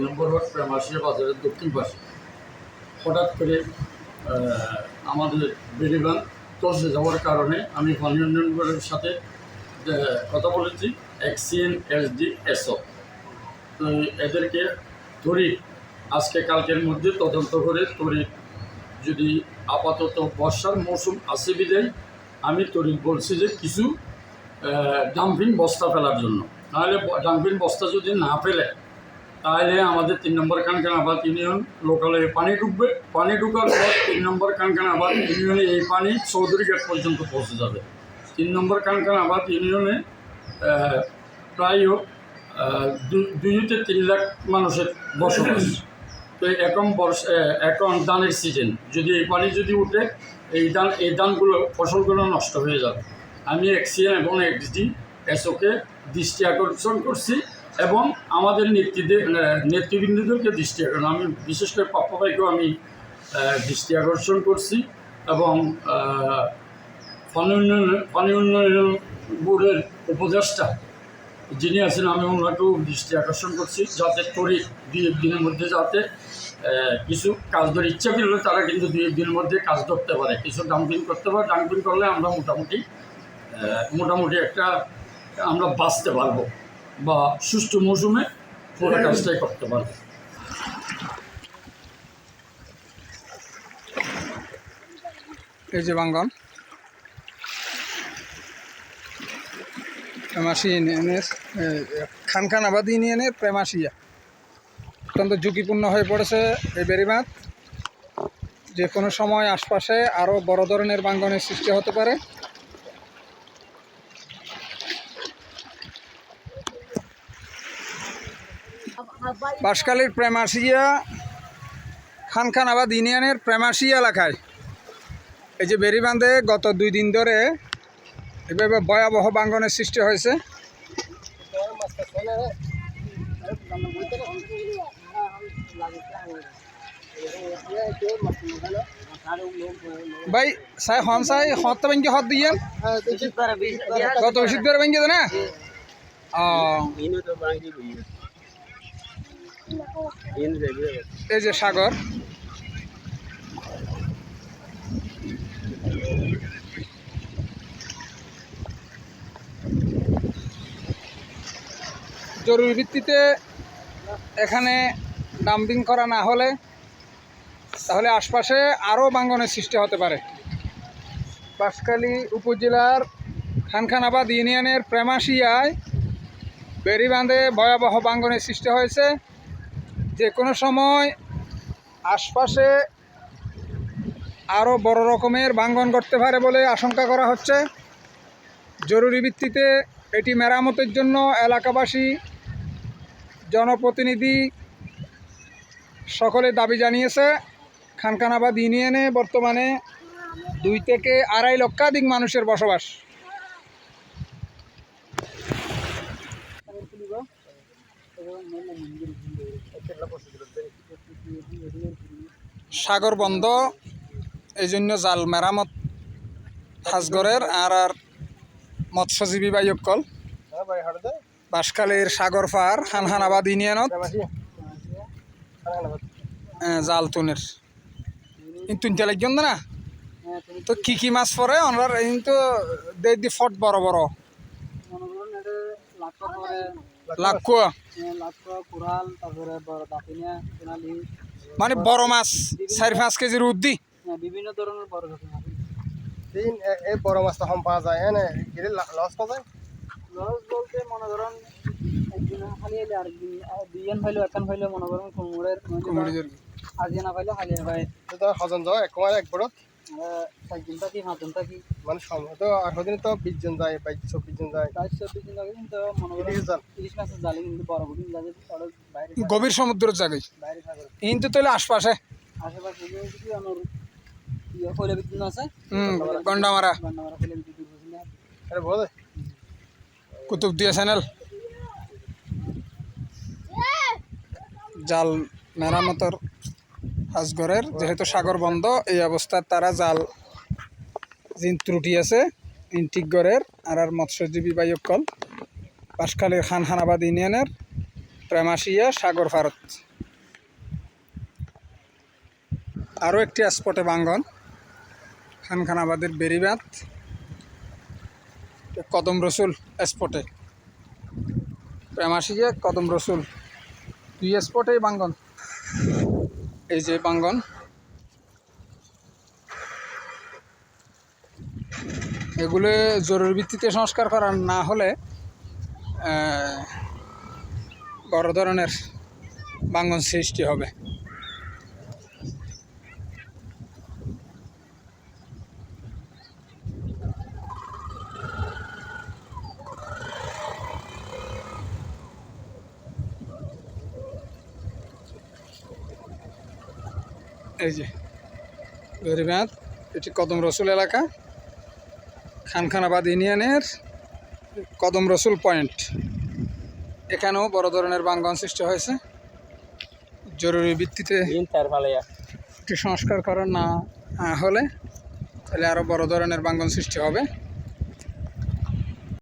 নম্বর word প্রেমাশিয়া বাজারের দক্ষিণ পাশে। হঠাৎ করে আমাদের বেরিবান তসে যাওয়ার কারণে আমি পানি সাথে কথা বলেছি, এক্সিএন এসডি এসও তো এদেরকে তড়িৎ, আজকে কালকের মধ্যে তদন্ত করে তড়িৎ যদি আপাতত বর্ষার মৌসুম আসে বিদায় আমি তড়িৎ বলছি যে কিছু ডাম্পিং বস্তা ফেলার জন্য। নাহলে ডাম্পিং বস্তা যদি না ফেলে তাহলে আমাদের তিন নম্বর কানকানাবাদ ইউনিয়ন লোকালে পানি ঢুকবে। পানি ঢুকার পর তিন নম্বর কানকানাবাদ ইউনিয়নে এই পানি চৌধুরী গেট পর্যন্ত পৌঁছে যাবে। তিন নম্বর কানকানাবাদ ইউনিয়নে আহ, প্রায় আহ, দু- দুই থেকে তিন লাখ মানুষের বসবাস। তো এখন বর্ষা এখন ধানের সিজন যদি এই পানি যদি উঠে এই ধান এই ধানগুলো ফসলগুলো নষ্ট হয়ে যাবে। আমি এক্সিএন এবং এক্সডি এসওকে দৃষ্টি আকর্ষণ করছি। এবং আমাদের নেতৃত্বের আহ, নেতৃবৃন্দদেরকে দৃষ্টি আকর্ষণ আমি বিশেষ করে পাপ্পা ভাইকেও আমি দৃষ্টি আকর্ষণ করছি এবং পানি উন্নয়ন পানি উন্নয়ন বোর্ডের উপদেষ্টা যিনি আছেন আমি ওনাকেও দৃষ্টি আকর্ষণ করছি যাতে তড়িৎ দুই এক দিনের মধ্যে যাতে কিছু কাজ ধরে ইচ্ছা করলে তারা কিন্তু দুই এক দিনের মধ্যে কাজ ধরতে পারে। কিছু ডাম্পিং করতে পারে ডাম্পিং করলে আমরা মোটামুটি মোটামুটি একটা আমরা বাঁচতে পারব। বা সুষ্ঠু মৌসুমে পুরো কাজটাই করতে পারব। এই যে বাঙ্গন। প্রেমাসি ইউনিয়নের এ, খানখানাবাদ ইউনিয়নের প্রেমাসিয়া অত্যন্ত ঝুঁকিপূর্ণ হয়ে পড়েছে এই বেড়িবাঁধ যে কোনো সময় আশপাশে আরও বড় ধরনের বাঙ্গনের সৃষ্টি হতে পারে। বাঁশখালীর প্রেমাসিয়া খানখানাবাদ ইউনিয়নের প্রেমাসিয়া এলাকায়। এই যে বেরিবাঁধে গত দুই দিন ধরে এভাবে ভয়াবহ বাঙ্গনের সৃষ্টি হয়েছে। ভাই সাই হন সাই হত তো হত দিয়ে গত ওষুধ করে ব্যাংকে না? এই যে সাগর। জরুরি ভিত্তিতে এখানে ডাম্পিং করা না হলে তাহলে আশপাশে আরও বাঙ্গনের সৃষ্টি হতে পারে। বাঁশখালী উপজেলার খানখানাবাদ ইউনিয়নের প্রেমাশিয়ায় বেড়িবাঁধে ভয়াবহ বাঙ্গনের সৃষ্টি হয়েছে। যে কোনো সময় আশপাশে আরও বড় রকমের ভাঙ্গন করতে পারে বলে আশঙ্কা করা হচ্ছে। জরুরি ভিত্তিতে এটি মেরামতের জন্য এলাকাবাসী, জনপ্রতিনিধি সকলে দাবি জানিয়েছে। খানখানাবাদ ইউনিয়নে বর্তমানে দুই থেকে আড়াই লক্ষাধিক মানুষের বসবাস। সাগর বন্ধ এই জন্য জাল মেরামত হাজগরের আর আর মৎস্যজীবী বাইকল বাঁশখালীর সাগর পার হানহানাবাদ ইউনিয়নত। আহ, জাল তুনের। তুনতে লাগজন না? তো কি কি মাছ পরে? ওনার এই তো দে ফট বড় বড়। লাকুয়া লাক্কা কুড়াল তারপরে বড় দাপিনা সোনালি। মানে বড় মাছ চারি পাঁচ কেজির উদ্দি হ্যাঁ, বিভিন্ন ধরনের বড় মাছ। দিন এই বড় মাছটা কম পাওয়া যায় এনে গেলে লস পাওয়া যায়? লস বলতে মনে করেন একদিন খালি এলে আরেকদিন দুইজন হইল একখান হইল মনে করেন কুমড়ের আজি না পাইলে খালি পাই তো তো হজন যাও এক কুমার এক বড়। থাকি হাতদিন থাকি মানে তো আঠারো দিনে তো বিশ জন যায় বাইশ চব্বিশ জন যায়। বাইশ চব্বিশ কিন্তু মনে করেন তিরিশ মাসের জালে কিন্তু বড় বুড়ি লাগে বাইরে গভীর সমুদ্রের বাইরে কিন্তু তাহলে আশপাশে। আশেপাশে যে যদি আমার ইয়ে বিদ্যুৎ আছে গন্ডামারা। বিদ্যুৎ আরে বোঝে কুতুবদিয়া চ্যানেল জাল মেরামতের হাজগরের যেহেতু সাগর বন্ধ, এই অবস্থায় তারা জাল যিন ত্রুটি আছে ইনটিকগড়ের আর আর মৎস্যজীবী বাইকল পাশখালীর খানহানাবাদ ইউনিয়নের প্রেমাশিয়া, সাগর ভারত। আরও একটি স্পটে বাঙ্গন খানখানাবাদের বেরিবাত কদম রসুল স্পটে প্রেমাশিয়া, কদম রসুল, দুই স্পটেই বাঙ্গন। এই যে প্রাঙ্গন এগুলো জরুরি ভিত্তিতে সংস্কার করা না হলে বড় ধরনের বাঙ্গন সৃষ্টি হবে। এই যে গরিবাঁধ এটি কদম রসুল এলাকা খানখানাবাদ ইউনিয়নের কদম রসুল পয়েন্ট। এখানেও বড় ধরনের বাঙ্গন সৃষ্টি হয়েছে। জরুরি ভিত্তিতে একটি সংস্কার করা না হলে তাহলে আরও বড় ধরনের বাঙ্গন সৃষ্টি হবে।